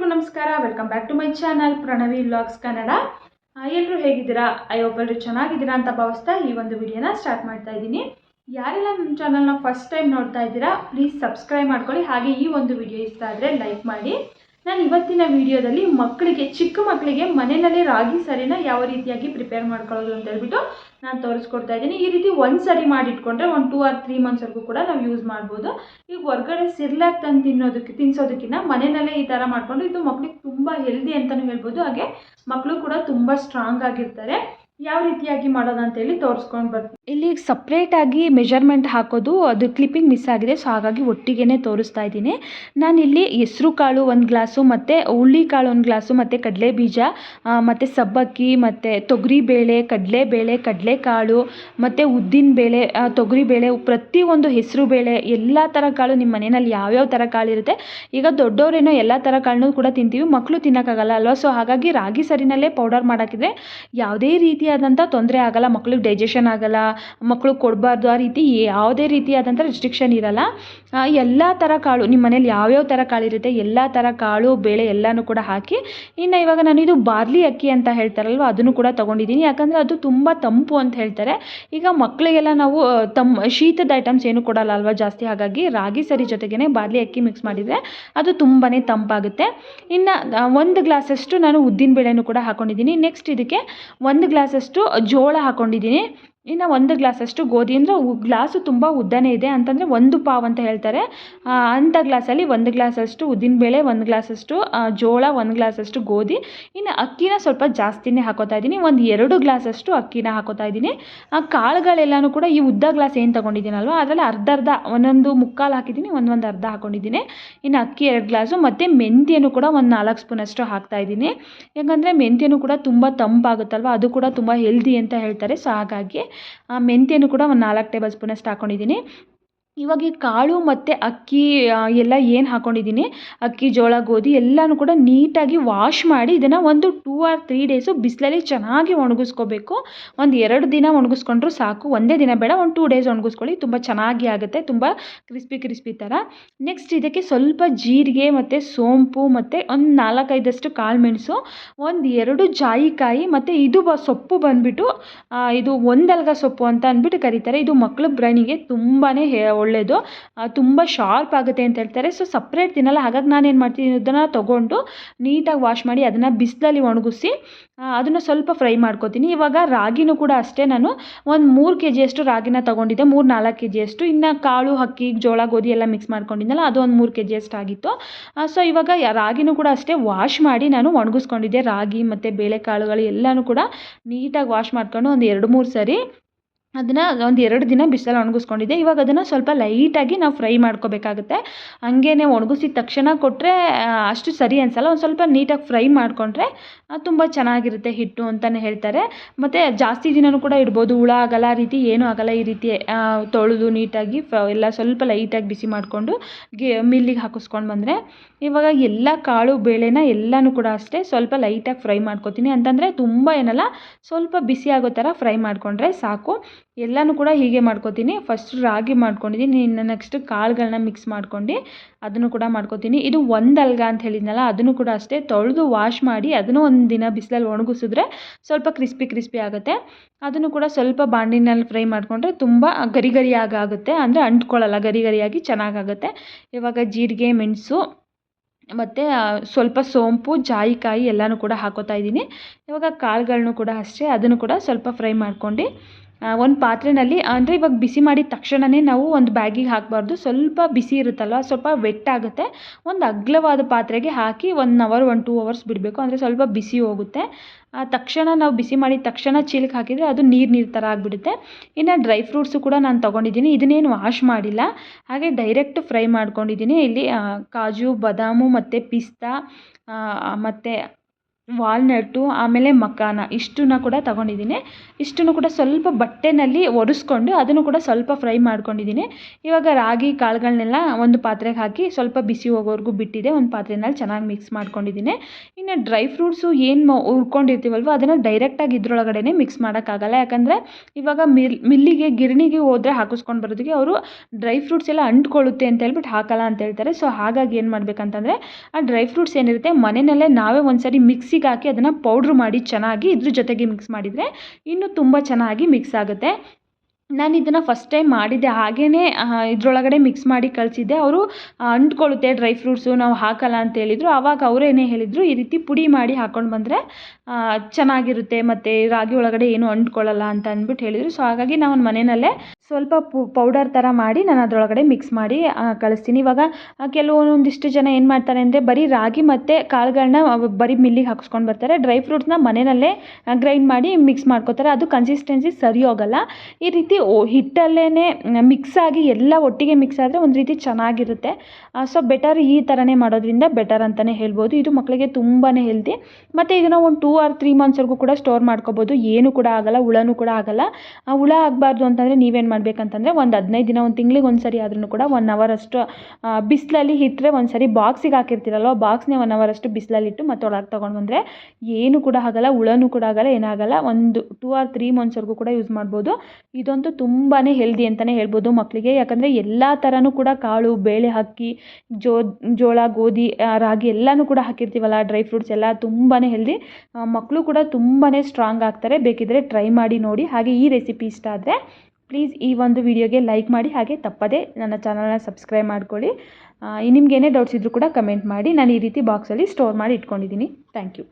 ಎಲ್ರಿಗೂ ನಮಸ್ಕಾರ. Welcome back to my channel Pranavi vlogs Kannada ಎಲ್ಲರೂ ಹೇಗಿದ್ದೀರಾ? ಐ ಒಬ್ಬರು ಚೆನ್ನಾಗಿದ್ದೀರಾ ಅಂತ ಭಾವಿಸ್ತಾ ಈ ಒಂದು ವಿಡಿಯೋನ ಸ್ಟಾರ್ಟ್ ಮಾಡ್ತಾ ಇದ್ದೀನಿ. ಯಾರೆಲ್ಲ ನಮ್ಮ ಚಾನಲ್ನ ಫಸ್ಟ್ ಟೈಮ್ ನೋಡ್ತಾ ಇದ್ದೀರಾ ಪ್ಲೀಸ್ ಸಬ್ಸ್ಕ್ರೈಬ್ ಮಾಡ್ಕೊಳ್ಳಿ. ಹಾಗೆ ಈ ಒಂದು ವಿಡಿಯೋ ಇಷ್ಟ ಆದರೆ ಲೈಕ್ ಮಾಡಿ. ನಾನು ಇವತ್ತಿನ ವಿಡಿಯೋದಲ್ಲಿ ಮಕ್ಕಳಿಗೆ, ಚಿಕ್ಕ ಮಕ್ಕಳಿಗೆ ಮನೆಯಲ್ಲೇ ರಾಗಿ ಸರಿನ ಯಾವ ರೀತಿಯಾಗಿ ಪ್ರಿಪೇರ್ ಮಾಡ್ಕೊಳ್ಳೋದು ಅಂತ ಹೇಳ್ಬಿಟ್ಟು ನಾನು ತೋರಿಸ್ಕೊಡ್ತಾ ಇದ್ದೀನಿ. ಈ ರೀತಿ ಒಂದು ಸರಿ ಮಾಡಿಟ್ಕೊಂಡ್ರೆ ಒಂದು ಟೂ ಆರ್ ತ್ರೀ ಮಂತ್ಸ್ವರೆಗೂ ಕೂಡ ನಾವು ಯೂಸ್ ಮಾಡ್ಬೋದು. ಈಗ ಹೊರಗಡೆ ಸಿರ್ಲಾಕ್ ತಂದು ತಿನ್ನೋದಕ್ಕೆ ತಿನ್ಸೋದಕ್ಕಿಂತ ಮನೆಯಲ್ಲೇ ಈ ಥರ ಮಾಡಿಕೊಂಡು, ಇದು ಮಕ್ಳಿಗೆ ತುಂಬ ಹೆಲ್ದಿ ಅಂತಲೂ ಹೇಳ್ಬೋದು. ಹಾಗೆ ಮಕ್ಕಳು ಕೂಡ ತುಂಬ ಸ್ಟ್ರಾಂಗ್ ಆಗಿರ್ತಾರೆ. ಯಾವ ರೀತಿಯಾಗಿ ಮಾಡೋದು ಅಂತೇಳಿ ತೋರಿಸ್ಕೊಂಡು ಬರ್ತೀನಿ. ಇಲ್ಲಿ ಸಪ್ರೇಟಾಗಿ ಮೆಜರ್ಮೆಂಟ್ ಹಾಕೋದು, ಅದು ಕ್ಲಿಪ್ಪಿಂಗ್ ಮಿಸ್ ಆಗಿದೆ ಸೊ ಹಾಗಾಗಿ ಒಟ್ಟಿಗೆ ತೋರಿಸ್ತಾ ಇದ್ದೀನಿ. ನಾನಿಲ್ಲಿ ಹೆಸರು ಕಾಳು ಒಂದು ಗ್ಲಾಸು, ಮತ್ತು ಹುಳ್ಳಿ ಕಾಳು ಒಂದು ಗ್ಲಾಸು, ಮತ್ತು ಕಡಲೆ ಬೀಜ ಮತ್ತು ಸಬ್ಬಕ್ಕಿ, ಮತ್ತು ತೊಗರಿಬೇಳೆ ಕಡಲೆಬೇಳೆ ಕಡಲೆಕಾಳು ಮತ್ತು ಉದ್ದಿನ ಬೇಳೆ ತೊಗರಿಬೇಳೆ ಪ್ರತಿಯೊಂದು ಹೆಸರು ಬೇಳೆ, ಎಲ್ಲ ಥರ ಕಾಳು ನಿಮ್ಮ ಮನೆಯಲ್ಲಿ ಯಾವ್ಯಾವ ಥರ ಕಾಳು ಇರುತ್ತೆ. ಈಗ ದೊಡ್ಡವರೇನೋ ಎಲ್ಲ ಥರ ಕಾಳನ್ನೂ ಕೂಡ ತಿಂತೀವಿ ಮಕ್ಕಳು ತಿನ್ನೋಕ್ಕಾಗಲ್ಲ ಅಲ್ವಾ? ಸೊ ಹಾಗಾಗಿ ರಾಗಿ ಸರಿನಲ್ಲೇ ಪೌಡರ್ ಮಾಡೋಕ್ಕಿದ್ರೆ ಯಾವುದೇ ರೀತಿಯಾದಂಥ ತೊಂದರೆ ಆಗಲ್ಲ, ಮಕ್ಳಿಗೆ ಡೈಜೆಷನ್ ಆಗಲ್ಲ ಮಕ್ಳಿಗೆ ಕೊಡಬಾರ್ದು, ಆ ರೀತಿ ಯಾವುದೇ ರೀತಿಯಾದಂಥ ರಿಸ್ಟ್ರಿಕ್ಷನ್ ಇರಲ್ಲ. ಎಲ್ಲ ಥರ ಕಾಳು ನಿಮ್ಮ ಮನೇಲಿ ಯಾವ್ಯಾವ ಥರ ಕಾಳು ಇರುತ್ತೆ, ಎಲ್ಲ ಥರ ಕಾಳು, ಬೇಳೆ ಎಲ್ಲನೂ ಕೂಡ ಹಾಕಿ, ಇನ್ನು ಇವಾಗ ನಾನು ಇದು ಬಾರ್ಲಿ ಅಕ್ಕಿ ಅಂತ ಹೇಳ್ತಾರಲ್ವ, ಅದನ್ನು ಕೂಡ ತೊಗೊಂಡಿದ್ದೀನಿ. ಯಾಕಂದರೆ ಅದು ತುಂಬ ತಂಪು ಅಂತ ಹೇಳ್ತಾರೆ. ಈಗ ಮಕ್ಕಳಿಗೆಲ್ಲ ನಾವು ತಮ್ಮ ಶೀತದ ಐಟಮ್ಸ್ ಏನು ಕೊಡಲ್ಲ ಅಲ್ವಾ ಜಾಸ್ತಿ? ಹಾಗಾಗಿ ರಾಗಿ ಸರಿ ಜೊತೆಗೇ ಬಾರ್ಲಿ ಅಕ್ಕಿ ಮಿಕ್ಸ್ ಮಾಡಿದರೆ ಅದು ತುಂಬಾ ತಂಪಾಗುತ್ತೆ. ಇನ್ನು ಒಂದು ಗ್ಲಾಸಷ್ಟು ನಾನು ಉದ್ದಿನ ಬೇಳೆನೂ ಕೂಡ ಹಾಕ್ಕೊಂಡಿದ್ದೀನಿ ನೆಕ್ಸ್ಟ್ ಇದಕ್ಕೆ ಒಂದು ಗ್ಲಾಸಷ್ಟು ಜೋಳ ಹಾಕ್ಕೊಂಡಿದ್ದೀನಿ ಇನ್ನು ಒಂದು ಗ್ಲಾಸಷ್ಟು ಗೋಧಿ ಅಂದರೆ ಗ್ಲಾಸು ತುಂಬ ಉದ್ದನೇ ಇದೆ ಅಂತಂದರೆ ಒಂದು ಪಾವ್ ಅಂತ ಹೇಳ್ತಾರೆ. ಅಂಥ ಗ್ಲಾಸಲ್ಲಿ ಒಂದು ಗ್ಲಾಸಷ್ಟು ಉದ್ದಿನಬೇಳೆ ಒಂದು ಗ್ಲಾಸಷ್ಟು ಜೋಳ, ಒಂದು ಗ್ಲಾಸಷ್ಟು ಗೋಧಿ. ಇನ್ನು ಅಕ್ಕಿನ ಸ್ವಲ್ಪ ಜಾಸ್ತಿನೇ ಹಾಕೋತಾ ಇದ್ದೀನಿ. ಒಂದು ಎರಡು ಗ್ಲಾಸಷ್ಟು ಅಕ್ಕಿನ ಹಾಕೋತಾ ಇದ್ದೀನಿ. ಆ, ಕಾಳುಗಳೆಲ್ಲನೂ ಕೂಡ ಈ ಉದ್ದ ಗ್ಲಾಸ್ ಏನು ತೊಗೊಂಡಿದ್ದೀನಲ್ವ? ಅದರಲ್ಲಿ ಅರ್ಧ ಅರ್ಧ, ಒಂದೊಂದು ಮುಕ್ಕಾಲು ಹಾಕಿದ್ದೀನಿ, ಒಂದೊಂದು ಅರ್ಧ ಹಾಕೊಂಡಿದ್ದೀನಿ. ಇನ್ನು ಅಕ್ಕಿ ಎರಡು ಗ್ಲಾಸು, ಮತ್ತು ಮೆಂತ್ಯನೂ ಕೂಡ ಒಂದು ನಾಲ್ಕು ಸ್ಪೂನಷ್ಟು ಹಾಕ್ತಾ ಇದ್ದೀನಿ. ಯಾಕಂದರೆ ಮೆಂತ್ಯನೂ ಕೂಡ ತುಂಬ ತಂಪಾಗುತ್ತಲ್ವ? ಅದು ಕೂಡ ತುಂಬ ಹೆಲ್ದಿ ಅಂತ ಹೇಳ್ತಾರೆ. ಸೊ ಹಾಗಾಗಿ ಮೆಂತ್ಯನೂ ಕೂಡ ಒಂದು ನಾಲ್ಕು ಟೇಬಲ್ ಸ್ಪೂನಷ್ಟು ಹಾಕ್ಕೊಂಡಿದ್ದೀನಿ ಇವಾಗ ಈ ಕಾಳು ಮತ್ತು ಅಕ್ಕಿ ಎಲ್ಲ ಏನು ಹಾಕ್ಕೊಂಡಿದ್ದೀನಿ ಅಕ್ಕಿ, ಜೋಳ, ಗೋಧಿ ಎಲ್ಲನೂ ಕೂಡ ನೀಟಾಗಿ ವಾಶ್ ಮಾಡಿ ಇದನ್ನು ಒಂದು ಟೂ ಆರ್ ತ್ರೀ ಡೇಸು ಬಿಸಿಲಲ್ಲಿ ಚೆನ್ನಾಗಿ ಒಣಗಿಸ್ಕೋಬೇಕು. ಒಂದು ಎರಡು ದಿನ ಒಣಗಿಸ್ಕೊಂಡ್ರು ಸಾಕು. ಒಂದೇ ದಿನ ಬೇಡ, ಒಂದು ಟೂ ಡೇಸ್ ಒಣಗಿಸ್ಕೊಳ್ಳಿ. ತುಂಬ ಚೆನ್ನಾಗಿ ಆಗುತ್ತೆ. ತುಂಬ ಕ್ರಿಸ್ಪಿ ಕ್ರಿಸ್ಪಿ ಥರ ನೆಕ್ಸ್ಟ್ ಇದಕ್ಕೆ ಸ್ವಲ್ಪ ಜೀರಿಗೆ ಮತ್ತು ಸೋಂಪು ಮತ್ತು ಒಂದು ನಾಲ್ಕೈದಷ್ಟು ಕಾಳು ಮೆಣಸು, ಒಂದು ಎರಡು ಜಾಯಿಕಾಯಿ ಮತ್ತು ಇದು ಸೊಪ್ಪು ಬಂದುಬಿಟ್ಟು ಇದು ಒಂದಲ್ಗ ಸೊಪ್ಪು ಅಂತ ಅಂದ್ಬಿಟ್ಟು ಕರೀತಾರೆ. ಇದು ಮಕ್ಕಳ ಬ್ರೈನಿಗೆ ತುಂಬಾ ಒಳ್ಳೆಯದು ತುಂಬ ಶಾರ್ಪ್ ಆಗುತ್ತೆ ಅಂತ ಹೇಳ್ತಾರೆ. ಸೊ ಸಪ್ರೇಟ್ ತಿನ್ನಲ್ಲ. ಹಾಗಾಗಿ ನಾನು ಏನು ಮಾಡ್ತೀನಿ ಅದನ್ನು ತೊಗೊಂಡು ನೀಟಾಗಿ ವಾಶ್ ಮಾಡಿ ಅದನ್ನು ಬಿಸಿಲಲ್ಲಿ ಒಣಗಿಸಿ ಅದನ್ನು ಸ್ವಲ್ಪ ಫ್ರೈ ಮಾಡ್ಕೋತೀನಿ. ಇವಾಗ ರಾಗಿನೂ ಕೂಡ ಅಷ್ಟೇ. ನಾನು ಒಂದು ಮೂರು ಕೆ ಜಿಯಷ್ಟು ರಾಗಿನ ತೊಗೊಂಡಿದ್ದೆ. ಮೂರು ನಾಲ್ಕು ಕೆ ಜಿಯಷ್ಟು ಇನ್ನು ಕಾಳು ಅಕ್ಕಿ ಜೋಳ, ಗೋಧಿ ಎಲ್ಲ ಮಿಕ್ಸ್ ಮಾಡ್ಕೊಂಡಿದ್ದೆನಲ್ಲ ಅದು ಒಂದು ಮೂರು ಕೆ ಜಿಯಷ್ಟು ಆಗಿತ್ತು ಸೊ ಇವಾಗ ರಾಗಿನೂ ಕೂಡ ಅಷ್ಟೇ ವಾಶ್ ಮಾಡಿ ನಾನು ಒಣಗಿಸ್ಕೊಂಡಿದ್ದೆ. ರಾಗಿ ಮತ್ತು ಬೇಳೆಕಾಳುಗಳು ಎಲ್ಲನೂ ಕೂಡ ನೀಟಾಗಿ ವಾಶ್ ಮಾಡ್ಕೊಂಡು ಒಂದು ಎರಡು ಮೂರು ಸರಿ ಅದನ್ನು ಒಂದು ಎರಡು ದಿನ ಬಿಸಿಲಲ್ಲಿ ಒಣಗಿಸ್ಕೊಂಡಿದ್ದೆ. ಇವಾಗ ಅದನ್ನು ಸ್ವಲ್ಪ ಲೈಟಾಗಿ ನಾವು ಫ್ರೈ ಮಾಡ್ಕೋಬೇಕಾಗುತ್ತೆ. ಹಂಗೇ ಒಣಗಿಸಿದ ತಕ್ಷಣ ಕೊಟ್ಟರೆ ಅಷ್ಟು ಸರಿ ಅನಿಸಲ್ಲ. ಒಂದು ಸ್ವಲ್ಪ ನೀಟಾಗಿ ಫ್ರೈ ಮಾಡಿಕೊಂಡ್ರೆ ತುಂಬ ಚೆನ್ನಾಗಿರುತ್ತೆ ಹಿಟ್ಟು ಅಂತಲೇ ಹೇಳ್ತಾರೆ. ಮತ್ತು ಜಾಸ್ತಿ ದಿನವೂ ಕೂಡ ಇಡ್ಬೋದು. ಹುಳ ಆಗಲ್ಲ, ಆ ರೀತಿ ಏನೂ ಆಗಲ್ಲ ಈ ರೀತಿ ತೊಳೆದು ನೀಟಾಗಿ ಫ ಎಲ್ಲ ಸ್ವಲ್ಪ ಲೈಟಾಗಿ ಬಿಸಿ ಮಾಡಿಕೊಂಡು ಗೆ, ಮಿಲ್ಲಿಗೆ ಹಾಕಿಸ್ಕೊಂಡು ಬಂದರೆ, ಇವಾಗ ಎಲ್ಲ ಕಾಳು ಬೇಳೆನ ಎಲ್ಲನೂ ಕೂಡ ಅಷ್ಟೇ ಸ್ವಲ್ಪ ಲೈಟಾಗಿ ಫ್ರೈ ಮಾಡ್ಕೊತೀನಿ. ಅಂತಂದರೆ ತುಂಬ ಏನಲ್ಲ, ಸ್ವಲ್ಪ ಬಿಸಿ ಆಗೋ ಥರ ಫ್ರೈ ಮಾಡಿಕೊಂಡ್ರೆ ಸಾಕು. ಎಲ್ಲನೂ ಕೂಡ ಹೀಗೆ ಮಾಡ್ಕೊತೀನಿ. ಫಸ್ಟ್ ರಾಗಿ ಮಾಡ್ಕೊಂಡಿದ್ದೀನಿ. ಇನ್ನು ನೆಕ್ಸ್ಟ್ ಕಾಳುಗಳನ್ನ ಮಿಕ್ಸ್ ಮಾಡ್ಕೊಂಡು ಅದನ್ನು ಕೂಡ ಮಾಡ್ಕೊತೀನಿ. ಇದು ಒಂದು ಅಲ್ಗ ಅಂತ ಹೇಳಿದ್ನಲ್ಲ, ಅದನ್ನು ಕೂಡ ಅಷ್ಟೇ ತೊಳೆದು ವಾಶ್ ಮಾಡಿ ಅದನ್ನು ಒಂದು ದಿನ ಬಿಸಿಲಲ್ಲಿ ಒಣಗಿಸಿದ್ರೆ ಸ್ವಲ್ಪ ಕ್ರಿಸ್ಪಿ ಕ್ರಿಸ್ಪಿ ಆಗುತ್ತೆ. ಅದನ್ನು ಕೂಡ ಸ್ವಲ್ಪ ಬಾಂಡಿನಲ್ಲಿ ಫ್ರೈ ಮಾಡಿಕೊಂಡ್ರೆ ತುಂಬ ಗರಿ ಗರಿಯಾಗಿ ಆಗುತ್ತೆ. ಅಂದರೆ ಅಂಟ್ಕೊಳ್ಳಲ್ಲ, ಗರಿ ಗರಿಯಾಗಿ ಚೆನ್ನಾಗಾಗುತ್ತೆ ಇವಾಗ ಜೀರಿಗೆ, ಮೆಣಸು ಮತ್ತು ಸ್ವಲ್ಪ ಸೋಂಪು, ಜಾಯಿಕಾಯಿ ಎಲ್ಲನೂ ಕೂಡ ಹಾಕೋತಾ ಇದ್ದೀನಿ. ಇವಾಗ ಕಾಳುಗಳ್ನೂ ಕೂಡ ಅಷ್ಟೇ, ಅದನ್ನು ಕೂಡ ಸ್ವಲ್ಪ ಫ್ರೈ ಮಾಡ್ಕೊಂಡು ಒಂದು ಪಾತ್ರೆಯಲ್ಲಿ ಅಂದರೆ ಇವಾಗ ಬಿಸಿ ಮಾಡಿದ ತಕ್ಷಣವೇ ನಾವು ಒಂದು ಬ್ಯಾಗಿಗೆ ಹಾಕಬಾರ್ದು. ಸ್ವಲ್ಪ ಬಿಸಿ ಇರುತ್ತಲ್ವ, ಸ್ವಲ್ಪ ವೆಟ್ ಆಗುತ್ತೆ. ಒಂದು ಅಗಲವಾದ ಪಾತ್ರೆಗೆ ಹಾಕಿ one hour one two hours ಬಿಡಬೇಕು. ಅಂದರೆ ಸ್ವಲ್ಪ ಬಿಸಿ ಹೋಗುತ್ತೆ. ತಕ್ಷಣ ನಾವು ಬಿಸಿ ಮಾಡಿದ ತಕ್ಷಣ ಚೀಲಕ್ಕೆ ಹಾಕಿದರೆ ಅದು ನೀರು ನೀರು ಥರ ಆಗಿಬಿಡುತ್ತೆ. ಇನ್ನು ಡ್ರೈ ಫ್ರೂಟ್ಸು ಕೂಡ ನಾನು ತೊಗೊಂಡಿದ್ದೀನಿ. ಇದನ್ನೇನು ವಾಶ್ ಮಾಡಿಲ್ಲ. ಹಾಗೆ ಡೈರೆಕ್ಟ್ ಫ್ರೈ ಮಾಡ್ಕೊಂಡಿದ್ದೀನಿ. ಇಲ್ಲಿ ಕಾಜು, ಬಾದಾಮು ಮತ್ತು ಪಿಸ್ತಾ ಮತ್ತು ವಾಲ್ನಟ್ಟು, ಆಮೇಲೆ ಮಕಾನ, ಇಷ್ಟನ್ನು ಕೂಡ ತಗೊಂಡಿದ್ದೀನಿ. ಇಷ್ಟನ್ನು ಕೂಡ ಸ್ವಲ್ಪ ಬಟ್ಟೆನಲ್ಲಿ ಒರೆಸ್ಕೊಂಡು ಅದನ್ನು ಕೂಡ ಸ್ವಲ್ಪ ಫ್ರೈ ಮಾಡ್ಕೊಂಡಿದ್ದೀನಿ. ಇವಾಗ ರಾಗಿ ಕಾಳುಗಳನ್ನೆಲ್ಲ ಒಂದು ಪಾತ್ರೆಗೆ ಹಾಕಿ ಸ್ವಲ್ಪ ಬಿಸಿ ಹೋಗೋವರೆಗೂ ಬಿಟ್ಟಿದೆ. ಒಂದು ಪಾತ್ರೆನಲ್ಲಿ ಚೆನ್ನಾಗಿ ಮಿಕ್ಸ್ ಮಾಡ್ಕೊಂಡಿದ್ದೀನಿ. ಇನ್ನು ಡ್ರೈ ಫ್ರೂಟ್ಸು ಏನು ಹುರ್ಕೊಂಡಿರ್ತೀವಲ್ವ, ಅದನ್ನು ಡೈರೆಕ್ಟಾಗಿ ಇದ್ರೊಳಗಡೆ ಮಿಕ್ಸ್ ಮಾಡೋಕ್ಕಾಗಲ್ಲ. ಯಾಕಂದರೆ ಇವಾಗ ಮಿಲ್ ಮಿಲ್ಲಿಗೆ, ಗಿರಣಿಗೆ ಹೋದರೆ ಹಾಕಿಸ್ಕೊಂಡು ಬರೋದಕ್ಕೆ ಅವರು ಡ್ರೈ ಫ್ರೂಟ್ಸ್ ಎಲ್ಲ ಅಂಟ್ಕೊಳ್ಳುತ್ತೆ ಅಂತ ಹೇಳ್ಬಿಟ್ಟು ಹಾಕಲ್ಲ ಅಂತ ಹೇಳ್ತಾರೆ. ಸೊ ಹಾಗಾಗಿ ಏನು ಮಾಡಬೇಕಂತಂದರೆ, ಆ ಡ್ರೈ ಫ್ರೂಟ್ಸ್ ಏನಿರುತ್ತೆ, ಮನೆಯಲ್ಲೇ ನಾವೇ ಒಂದು ಸರಿ ಮಿಕ್ಸಿಗೆ ಹಾಕಿ ಅದನ್ನು ಪೌಡ್ರ್ ಮಾಡಿ ಚೆನ್ನಾಗಿ ಇದ್ರ ಜೊತೆಗೆ ಮಿಕ್ಸ್ ಮಾಡಿದರೆ ಇನ್ನೂ ತುಂಬ ಚೆನ್ನಾಗಿ ಮಿಕ್ಸ್ ಆಗುತ್ತೆ. ನಾನು ಇದನ್ನು ಫಸ್ಟ್ ಟೈಮ್ ಮಾಡಿದ್ದೆ ಹಾಗೇ ಇದರೊಳಗಡೆ ಮಿಕ್ಸ್ ಮಾಡಿ ಕಳಿಸಿದ್ದೆ. ಅವರು ಅಂಟ್ಕೊಳ್ಳುತ್ತೆ ಡ್ರೈ ಫ್ರೂಟ್ಸು ನಾವು ಹಾಕಲ್ಲ ಅಂತ ಹೇಳಿದರು. ಆವಾಗ ಅವರೇನೇ ಹೇಳಿದರು, ಈ ರೀತಿ ಪುಡಿ ಮಾಡಿ ಹಾಕ್ಕೊಂಡು ಬಂದರೆ ಚೆನ್ನಾಗಿರುತ್ತೆ, ಮತ್ತು ರಾಗಿ ಒಳಗಡೆ ಏನೂ ಅಂಟ್ಕೊಳ್ಳಲ್ಲ ಅಂತ ಅಂದ್ಬಿಟ್ಟು ಹೇಳಿದರು. ಸೊ ಹಾಗಾಗಿ ನಾವು ಮನೆಯಲ್ಲೇ ಸ್ವಲ್ಪ ಪೌಡರ್ ಥರ ಮಾಡಿ ನಾನು ಅದರೊಳಗಡೆ ಮಿಕ್ಸ್ ಮಾಡಿ ಕಳಿಸ್ತೀನಿ. ಇವಾಗ ಕೆಲವೊಂದಿಷ್ಟು ಜನ ಏನು ಮಾಡ್ತಾರೆ ಅಂದರೆ ಬರೀ ರಾಗಿ ಮತ್ತು ಕಾಳುಗಳನ್ನ ಬರೀ ಮಿಲ್ಲಿಗೆ ಹಾಕಿಸ್ಕೊಂಡು ಬರ್ತಾರೆ. ಡ್ರೈ ಫ್ರೂಟ್ಸ್ನ ಮನೆಯಲ್ಲೇ ಗ್ರೈಂಡ್ ಮಾಡಿ ಮಿಕ್ಸ್ ಮಾಡ್ಕೋತಾರೆ. ಅದು ಕನ್ಸಿಸ್ಟೆನ್ಸಿ ಸರಿ ಹೋಗಲ್ಲ. ಈ ರೀತಿ ಹಿಟ್ಟಲ್ಲೇ ಮಿಕ್ಸ್ ಆಗಿ ಎಲ್ಲ ಒಟ್ಟಿಗೆ ಮಿಕ್ಸ್ ಆದರೆ ಒಂದು ರೀತಿ ಚೆನ್ನಾಗಿರುತ್ತೆ. ಸೊ ಬೆಟರ್ ಈ ಥರನೇ ಮಾಡೋದ್ರಿಂದ ಬೆಟರ್ ಅಂತಲೇ ಹೇಳ್ಬೋದು. ಇದು ಮಕ್ಕಳಿಗೆ ತುಂಬಾ ಹೆಲ್ದಿ ಮತ್ತು ಇದನ್ನು ಒಂದು ಟೂ ಆರ್ ತ್ರೀ ಮಂತ್ಸ್ವರೆಗೂ ಕೂಡ ಸ್ಟೋರ್ ಮಾಡ್ಕೋಬೋದು. ಏನು ಕೂಡ ಆಗಲ್ಲ, ಹುಳನೂ ಕೂಡ ಆಗೋಲ್ಲ. ಹುಳ ಆಗಬಾರ್ದು ಅಂತಂದರೆ ನೀವೇನು ಮಾಡಬೇಕಂತಂದರೆ ಒಂದು ಹದಿನೈದು ದಿನ, ಒಂದು ತಿಂಗ್ಳಿಗೆ ಒಂದು ಸರಿ ಆದ್ರೂ ಕೂಡ ಒನ್ ಅವರ್ ಅಷ್ಟು ಬಿಸಿಲಲ್ಲಿ ಇಟ್ಟರೆ ಒಂದು ಸರಿ ಬಾಕ್ಸಿಗೆ ಹಾಕಿರ್ತೀರಲ್ವ ಬಾಕ್ಸ್ನೇ ಒನ್ ಅವರ್ ಅಷ್ಟು ಬಿಸಿಲಲ್ಲಿಟ್ಟು ಮತ್ತೆ ಒಳಗೆ ತೊಗೊಂಡು ಬಂದರೆ ಏನು ಕೂಡ ಆಗಲ್ಲ, ಹುಳನೂ ಕೂಡ ಆಗಲ್ಲ, ಏನಾಗಲ್ಲ, ಒಂದು ಟೂ ಆರ್ ತ್ರೀ ಮಂತ್ಸ್ವರೆಗೂ ಕೂಡ ಯೂಸ್ ಮಾಡ್ಬೋದು. ಇದಂತೂ ತುಂಬಾ ಹೆಲ್ದಿ ಅಂತಲೇ ಹೇಳ್ಬೋದು ಮಕ್ಕಳಿಗೆ ಯಾಕಂದರೆ ಎಲ್ಲ ಥರನೂ ಕೂಡ ಕಾಳು, ಬೇಳೆ ಹಾಕಿ ಜೋಳ, ಗೋಧಿ ರಾಗಿ ಎಲ್ಲನೂ ಕೂಡ ಹಾಕಿರ್ತೀವಲ್ಲ ಡ್ರೈ ಫ್ರೂಟ್ಸ್ ಎಲ್ಲ ತುಂಬಾ ಹೆಲ್ದಿ ಮಕ್ಕಳು ಕೂಡ ತುಂಬಾ ಸ್ಟ್ರಾಂಗ್ ಆಗ್ತಾರೆ ಬೇಕಿದ್ದರೆ ಟ್ರೈ ಮಾಡಿ ನೋಡಿ. ಹಾಗೆ ಈ ರೆಸಿಪಿ ಇಷ್ಟ ಆದರೆ ಪ್ಲೀಸ್ ಈ ಒಂದು ವಿಡಿಯೋಗೆ ಲೈಕ್ ಮಾಡಿ ಹಾಗೆ ತಪ್ಪದೇ ನನ್ನ ಚಾನಲನ್ನ ಸಬ್ಸ್ಕ್ರೈಬ್ ಮಾಡ್ಕೊಳ್ಳಿ. ನಿಮ್ಗೆ ಏನೇ ಡೌಟ್ಸ್ ಇದ್ದರೂ ಕೂಡ ಕಮೆಂಟ್ ಮಾಡಿ. ನಾನು ಈ ರೀತಿ ಬಾಕ್ಸಲ್ಲಿ ಸ್ಟೋರ್ ಮಾಡಿ ಇಟ್ಕೊಂಡಿದ್ದೀನಿ. Thank you